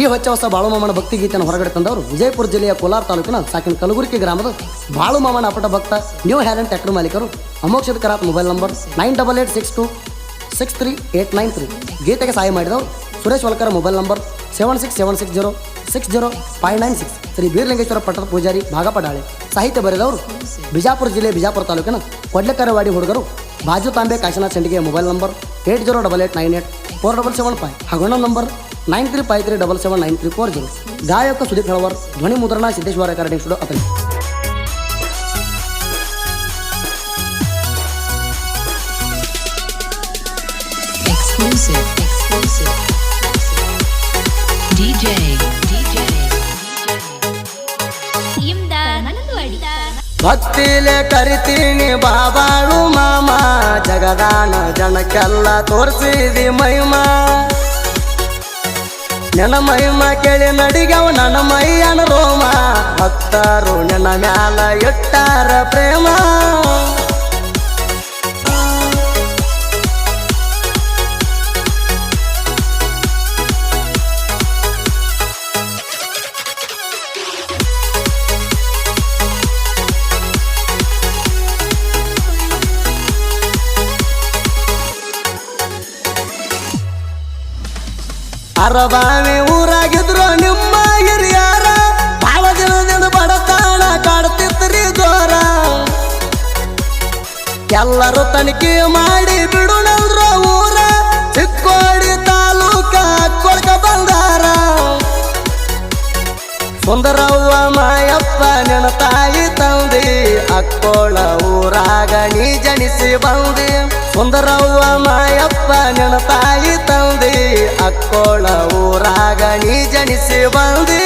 ಈ ಹೊಚ್ಚ ಹೊಸ ಬಾಳುಮಾಮನ ಭಕ್ತಿ ಗೀತೆಯನ್ನು ಹೊರಗಡೆ ತಂದವರು ವಿಜಯಪುರ ಜಿಲ್ಲೆಯ ಕೋಲಾರ ತಾಲೂಕಿನ ಸಾಕಿನ ಕಲಬುರಗಿ ಗ್ರಾಮದ ಬಾಳುಮಾಮನ ಅಪಟ ಭಕ್ತ ನ್ಯೂ ಹ್ಯಾರನ್ ಟ್ಯಾಕ್ಟರ್ ಮಾಲೀಕರು. ಅಮೋಕ್ಷದ ಕರಾತ್ mobile number nine double eight six two six three eight nine three. ಗೀತೆಗೆ ಸಹಾಯ ಮಾಡಿದವರು Suresh ವಲ್ಕರ್ mobile number seven six seven six zero six zero five nine six. Shri Beeralingeshwara ಪಟ್ಟದ ಪೂಜಾರಿ ಭಾಗಪಡಾಳೆ. ಸಾಹಿತ್ಯ ಬರೆದವರು ಬಿಜಾಪುರ ಜಿಲ್ಲೆ ಬಿಜಾಪುರ ತಾಲೂಕಿನ ಕೊಡ್ಲೆಕರವಾಡಿ ಹುಡುಗರು ಬಾಜು ತಾಂಬೆ Kashinath ಚಂಡಿಗೆ mobile number eight zero double eight nine eight four double seven five. ಹಾಗೂ number nine three five three double seven nine three four zero ಗಾಯಕ ಸುದೀಪ್ ಹೆಳವರ್ ಧ್ವನಿ ಮುದ್ರಣ ಸಿದ್ದೇಶ್ವರ ರೆಕಾರ್ಡಿಂಗ್ ಸ್ಟುಡಿಯೋ ಅತಲಿ Exclusive. Exclusive. DJ. DJ. ಇಂದ ನನ್ನದು ಅಡಿ ಭಕ್ತಿಲೆ ಕರಿತೀನಿ ಬಾಬಾಳು ಮಾಮ ಜಗದಾನ ಜನಕ್ಕೆಲ್ಲ ತೋರಿಸಿದಿ ಮಹಿಮ ನನ್ನ ಮಹಿಮ ಕೇಳಿ ನಡಿಗವ ನನ್ನ ಮೈಯನ ರೋಮ. ಭಕ್ತರು ನನ್ನ ಮ್ಯಾಲ ಇಟ್ಟಾರ ಪ್ರೇಮ. ಅರಬಾವಿ ಊರಾಗಿದ್ರು ನಿಮ್ಮ ಹಿರಿಯಾರ. ಬಾಳ ದಿನದಿಂದ ಬಡತಾಣ ಕಾಡ್ತಿತ್ರಿ ದೋರ ಎಲ್ಲರೂ ತನಿಖೆ ಮಾಡಿ ಬಿಡುಣಲ್ರ ಊರ. ಚಿಕ್ಕೋಡಿ ತಾಲೂಕ ಕೊಳಕ ಬಂದಾರ ಸುಂದರವ್ವ ಮಾಯಪ್ಪ ನೆನ ತಾಯಿ ತಂದಿ ಅಕ್ಕೋಳ ಜನಿಸಿ ಬಂದಿ ಸುಂದರವ್ವ ಮಾಯಪ್ಪ ನಿನ್ನ ತಾಯಿ ತಂದಿ ಅಕ್ಕೋಳ ಊರಾಗ ನೀ ಜನಿಸಿ ಬಂದಿ.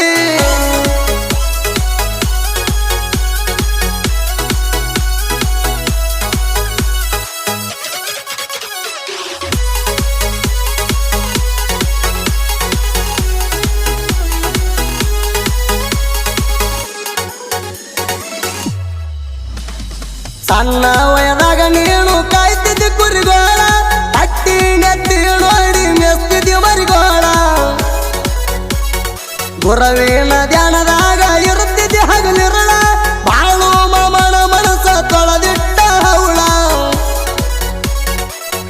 ಸಣ್ಣ ವಯದಾಗ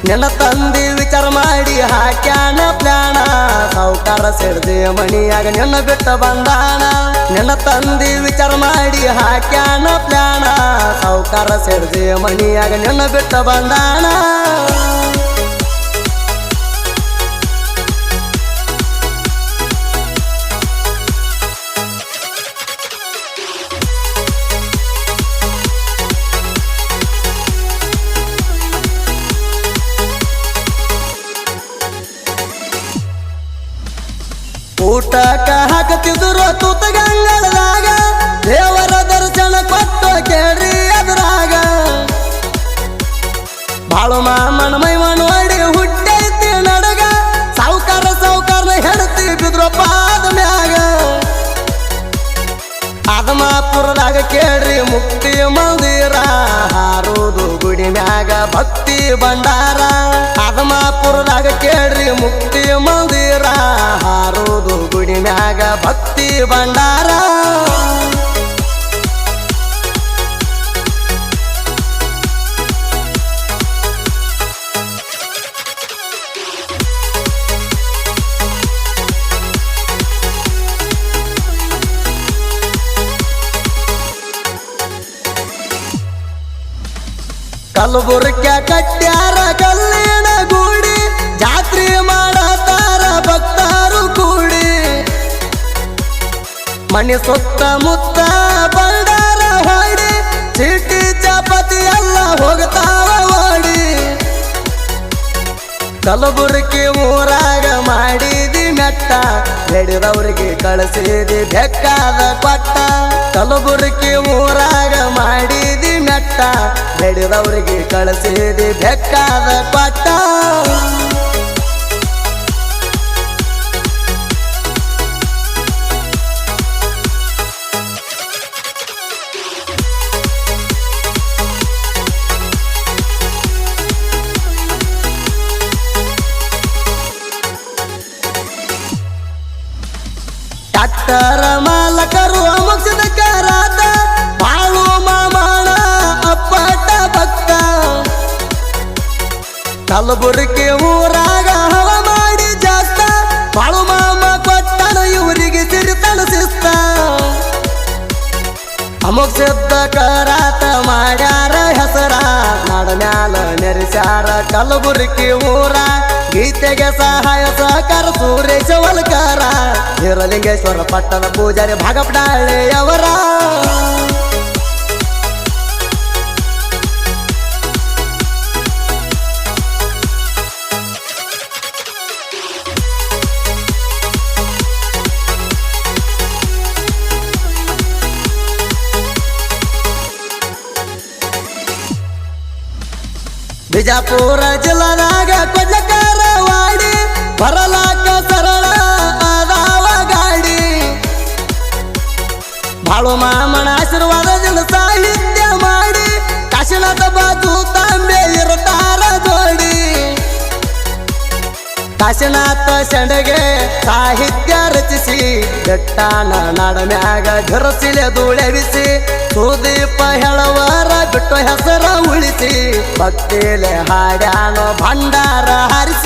ನಿನ್ನ ತಂದಿ ವಿಚಾರ ಮಾಡಿ ಹಾಕ್ಯಾನ ಪ್ಲಾಣ ಸಾವುಕಾರ ಸೇರ್ದೆ ಮಣಿಯಾಗ ನಿನ್ನ ಬಿಟ್ಟ ಬಂದಾನ. ನಿನ್ನ ತಂದಿ ವಿಚಾರ ಮಾಡಿ ಹಾಕ್ಯಾನ ಪ್ಲಾಣ ಸಾವುಕಾರ ಸೇರ್ದೆ ಮಣಿಯಾಗ ನಿನ್ನ ಬಿಟ್ಟ ಬಂದಾನ. ಊಟಕ್ಕ ಹಾಕತಿದ್ರು ತೂತಗಂಗಳದಾಗ ದೇವರ ದರ್ಶನ ಕೊಟ್ಟು ಕೇಳ್ರಿ ಅದ್ರಾಗ. ಬಾಳು ಮಾಮನ ಮ್ಯಾಗ ಭಕ್ತಿ ಭಂಡಾರ. ಆದಮಾಪುರದಾಗ ಕೇಳ್ರಿ ಮುಕ್ತಿ ಮಂದಿರ. ಹಾರೋದು ಗುಡಿ ಮ್ಯಾಗ ಭಕ್ತಿ ಭಂಡಾರ. ಕಲಬುರ್ಗ ಕಟ್ಯಾರ ಕಲ್ಲಿನ ಗೂಡಿ, ಜಾತ್ರೆ ಮಾಡತಾರ ಭಕ್ತರು ಕೂಡಿ. ಮನೆ ಸುತ್ತ ಮುತ್ತ ಬಂಡಾರ ಹೊಡಿ, ಚೀಟಿ, ಚಪಾತಿ ಎಲ್ಲ ಹೋಗ್ತಾರ ಓಡಿ ಕಲಬುರ್ಗಿ ಊರಾಗ ಮಾಡಿದಿ ಮೆಟ್ಟ ಬೆಳೆದವ್ರಿಗೆ ಕಳಿಸಿದಿ ಬೆಕ್ಕಾದ ಪಟ್ಟ. ಕಲಬುರಕಿ ಊರಾಗ ಮಾಡಿದಿ ಮೆಟ್ಟ ಬೆಳೆದವ್ರಿಗೆ ಕಳಿಸಿದಿ ಬೆಕ್ಕಾದ ಕೊಟ್ಟ ಮಾಮಣ ಅಪ್ಪಟ ಭಕ್ತ. ಕಲಬುರಗಿ ಊರಾಗ ಹವ ಮಾಡಿ ಜಾಸ್ತ. ಬಾಳು ಮಾಮ ಕೊಟ್ಟನ ಇವರಿಗೆ ಸಿರಿತನ ಶಿಸ್ತ. ಅಮೋಕ್ಷದ ಕರಾತ ಮಾಡ್ಯಾರ ಹೆಸರ, ನಾಡ ಮ್ಯಾಲ ನೆರೆಸ್ಯಾರ ಕಲಬುರಗಿ ಊರ. ಗೀತೆಗೆ ಸಹಾಯ ಸಹಕಾರ ಸುರೇಶ ವಲ್ಕಾರ ಹಿರಲಿಂಗೇಶ್ವರ ಪಟ್ಟಣ ಪೂಜಾರಿ ಭಾಗಪಡಾಳೆಯವರ ಬಿಜಾಪುರ ಜಿಲ್ಲಾದಾಗ ಕೊಡ್ಲಕಾರವಾಡಿ ಬರಲಾಕ ಸರಳ ಬಾಳು ಮಾಮನ ಆಶೀರ್ವಾದದಿಂದ ಸಾಹಿತ್ಯ ಮಾಡಿ, ಕಾಶಿನಾಥ ಬಾಜು ತಾಂಬೆ ಇರುತ್ತಾರ ಜೋಡಿ. ಕಾಶಿನಾಥ ಶಂಡಗೆ ಸಾಹಿತ್ಯ ರಚಿಸಿ, ಬೆಟ್ಟಾನ ನಾಡ ಮ್ಯಾಗ ಘರಸಿಲೆ ಧೂಳೆವಿಸಿ ಸುದೀಪ ಹೇಳವರ ಬಿಟ್ಟು ಹೆಸರ ಉಳಿಸಿ, ಭಕ್ತಿಲೆ ಹಾಡ್ಯಾನೋ ಭಂಡಾರ ಹಾರಿಸಿ.